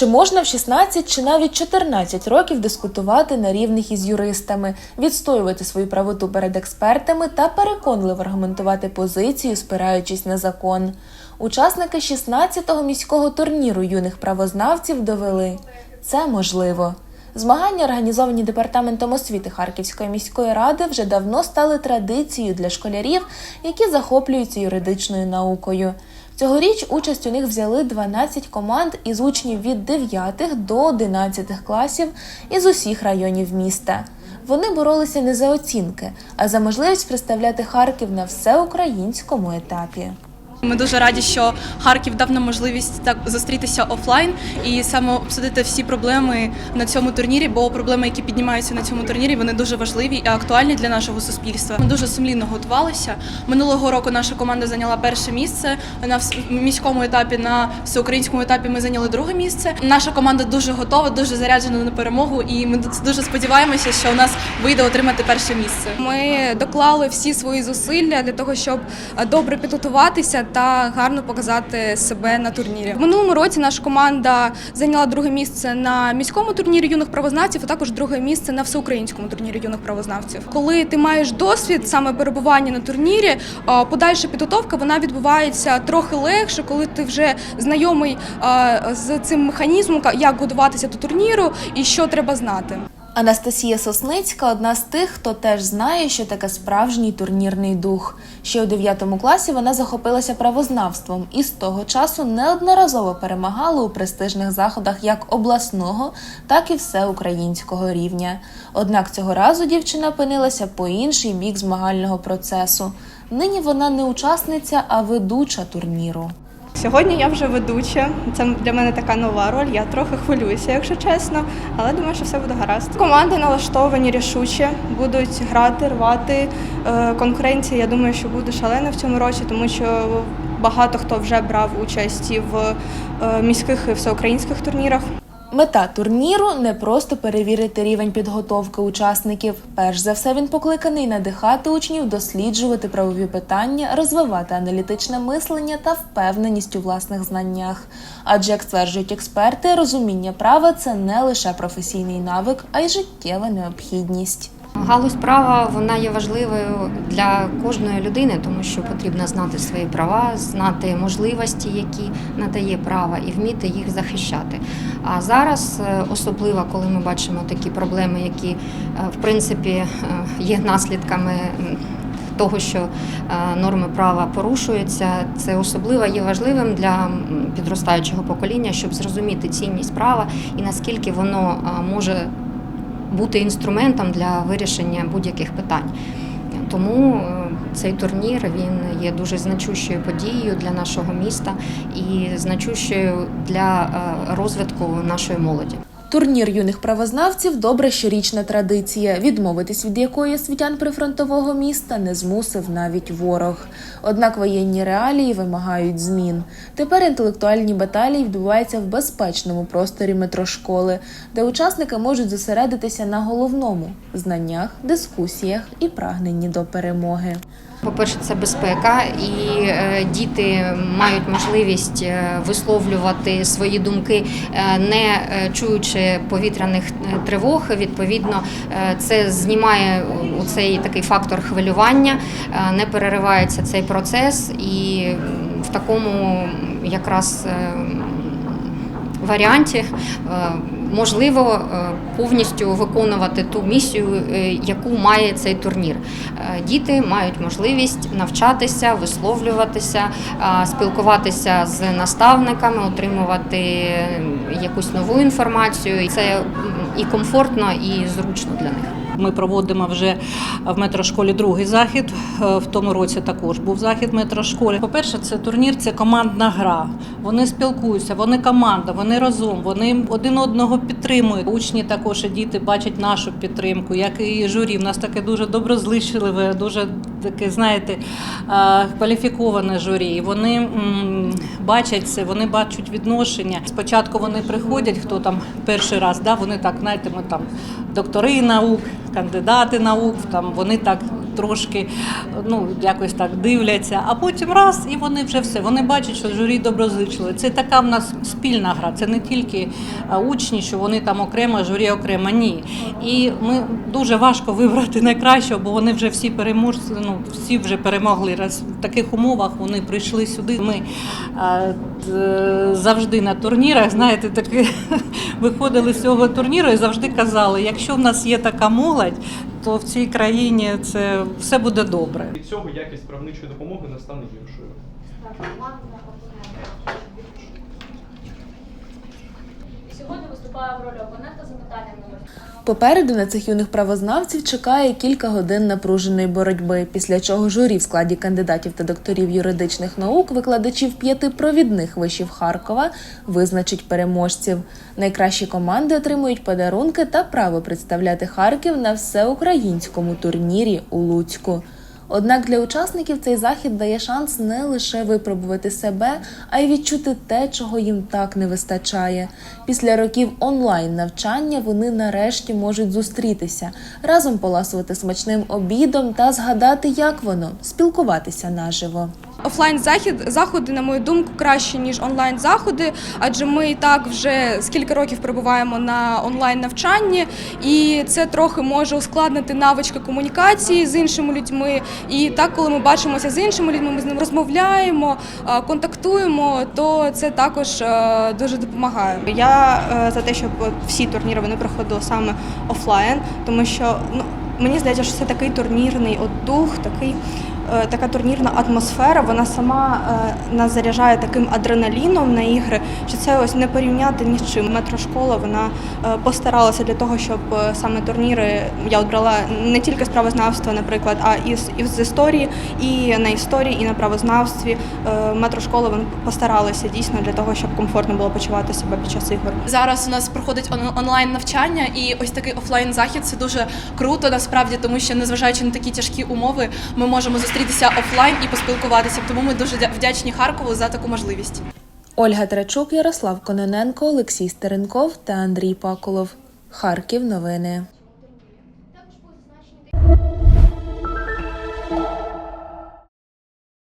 Чи можна в 16 чи навіть 14 років дискутувати на рівних із юристами, відстоювати свою правоту перед експертами та переконливо аргументувати позицію, спираючись на закон? Учасники 16-го міського турніру юних правознавців довели це можливо. Змагання, організовані департаментом освіти Харківської міської ради, вже давно стали традицією для школярів, які захоплюються юридичною наукою. Цьогоріч участь у них взяли 12 команд із учнів від 9 до 11 класів із усіх районів міста. Вони боролися не за оцінки, а за можливість представляти Харків на всеукраїнському етапі. Ми дуже раді, що Харків дав нам можливість так зустрітися офлайн і саме обсудити всі проблеми на цьому турнірі, бо проблеми, які піднімаються на цьому турнірі, вони дуже важливі і актуальні для нашого суспільства. Ми дуже сумлінно готувалися. Минулого року наша команда зайняла перше місце на міському етапі. На всеукраїнському етапі ми зайняли друге місце. Наша команда дуже готова, дуже заряджена на перемогу, і ми дуже сподіваємося, що у нас вийде отримати перше місце. Ми доклали всі свої зусилля для того, щоб е, добре підготуватися та гарно показати себе на турнірі. В минулому році наша команда зайняла друге місце на міському турнірі юних правознавців, а також друге місце на всеукраїнському турнірі юних правознавців. Коли ти маєш досвід саме перебування на турнірі, подальша підготовка вона відбувається трохи легше, коли ти вже знайомий з цим механізмом, як готуватися до турніру і що треба знати. Анастасія Сосницька одна з тих, хто теж знає, що таке справжній турнірний дух. Ще у 9 класі вона захопилася правознавством і з того часу неодноразово перемагала у престижних заходах як обласного, так і всеукраїнського рівня. Однак цього разу дівчина опинилася по інший бік змагального процесу. Нині вона не учасниця, а ведуча турніру. Сьогодні я вже ведуча. Це для мене така нова роль. Я трохи хвилююся, якщо чесно, але думаю, що все буде гаразд. Команди налаштовані рішуче, будуть грати, рвати. Е, Конкуренція, я думаю, що буде шалена в цьому році, тому що багато хто вже брав участь в е, міських і всеукраїнських турнірах. Мета турніру не просто перевірити рівень підготовки учасників. Перш за все, він покликаний надихати учнів, досліджувати правові питання, розвивати аналітичне мислення та впевненість у власних знаннях. Адже, як стверджують експерти, розуміння права це не лише професійний навик, а й життєва необхідність. Галузь права вона є важливою для кожної людини, тому що потрібно знати свої права, знати можливості, які надає право, і вміти їх захищати. А зараз, е, особливо коли ми бачимо такі проблеми, які е, в принципі е, є наслідками. Того, що норми права порушуються, це особливо є важливим для підростаючого покоління, щоб зрозуміти цінність права і наскільки воно може бути інструментом для вирішення будь-яких питань. Тому е, цей турнір він є дуже значущою подією для нашого міста і значущою для е, розвитку нашої молоді. Турнір юних правознавців добра щорічна традиція, відмовитись від якої освітян прифронтового міста не змусив навіть ворог. Однак воєнні реалії вимагають змін. Тепер інтелектуальні баталії відбуваються в безпечному просторі метрошколи, де учасники можуть зосередитися на головному знаннях, дискусіях і прагненні до перемоги. По-перше, це безпека, і е, діти мають можливість е, висловлювати свої думки, е, не чуючи повітряних тривог. Відповідно, це знімає у цей такий фактор хвилювання, не переривається цей процес, і в такому якраз варіанті можливо е, повністю виконувати ту місію, е, яку має цей турнір. Е, Діти мають можливість навчатися, висловлюватися, спілкуватися з наставниками, отримувати якусь нову інформацію. Це і комфортно, і зручно для них. Ми проводимо вже в метрошколі другий захід. Е, В тому році також був захід в метрошколі. По-перше, це турнір, це командна гра. Вони спілкуються, вони команда, вони разом, вони один одного підтримують. Учні також і діти бачать нашу підтримку, як і журі. У нас таке дуже доброзичливе, дуже таке, знаєте, е, кваліфіковане журі. Вони бачать це, вони бачать відношення. Спочатку вони приходять, хто там перший раз, да, вони так, знаєте, ми там доктори наук, кандидати наук, там вони так трошки ну, якось так дивляться, а потім раз, і вони вже все. Вони бачать, що журі доброзичливе. Це така в нас спільна гра. Це не тільки учні, що вони там окремо, журі окремо. Ні. І ми дуже важко вибрати найкращого, бо вони вже всі переможці, ну всі вже перемогли. Раз в таких умовах вони прийшли сюди. Ми а, т- завжди на турнірах, знаєте, таки виходили з цього турніру і завжди казали, якщо в нас є така молодь, то в цій країні це все буде добре. Від цього якість правничої допомоги не стане гіршою. Сьогодні виступаю в ролі опонента за питанням номер Попереду на цих юних правознавців чекає кілька годин напруженої боротьби, після чого журі в складі кандидатів та докторів юридичних наук, викладачів п'яти провідних вишів Харкова, визначить переможців. Найкращі команди отримують подарунки та право представляти Харків на всеукраїнському турнірі у Луцьку. Однак для учасників цей захід дає шанс не лише випробувати себе, а й відчути те, чого їм так не вистачає. Після років онлайн навчання вони нарешті можуть зустрітися, разом поласувати смачним обідом та згадати, як воно спілкуватися наживо. Офлайн захід заходи, на мою думку, краще ніж онлайн заходи, адже ми і так вже скільки років перебуваємо на онлайн навчанні, і це трохи може ускладнити навички комунікації з іншими людьми. І так, коли ми бачимося з іншими людьми, ми з ними розмовляємо, контактуємо, то це також е, дуже допомагає. Я е, за те, щоб всі турніри вони проходили саме офлайн, тому що ну мені здається, що це такий турнірний от дух, такий. Е, Така турнірна атмосфера, вона сама е, нас заряджає таким адреналіном на ігри, що це ось не порівняти ні з чим. Метрошкола вона е, постаралася для того, щоб саме турніри я от брала не тільки з правознавства, наприклад, а і з, і з історії, і на історії, і на правознавстві. Метрошкола вони постаралися дійсно для того, щоб комфортно було почувати себе під час ігор. Зараз у нас проходить он- онлайн навчання, і ось такий офлайн захід це дуже круто насправді, тому що незважаючи на такі тяжкі умови, ми можемо зустрітися офлайн і поспілкуватися. Тому ми дуже вдячні Харкову за таку можливість. Ольга Трачук, Ярослав Кононенко, Олексій Стеренков та Андрій Паколов. Харків новини.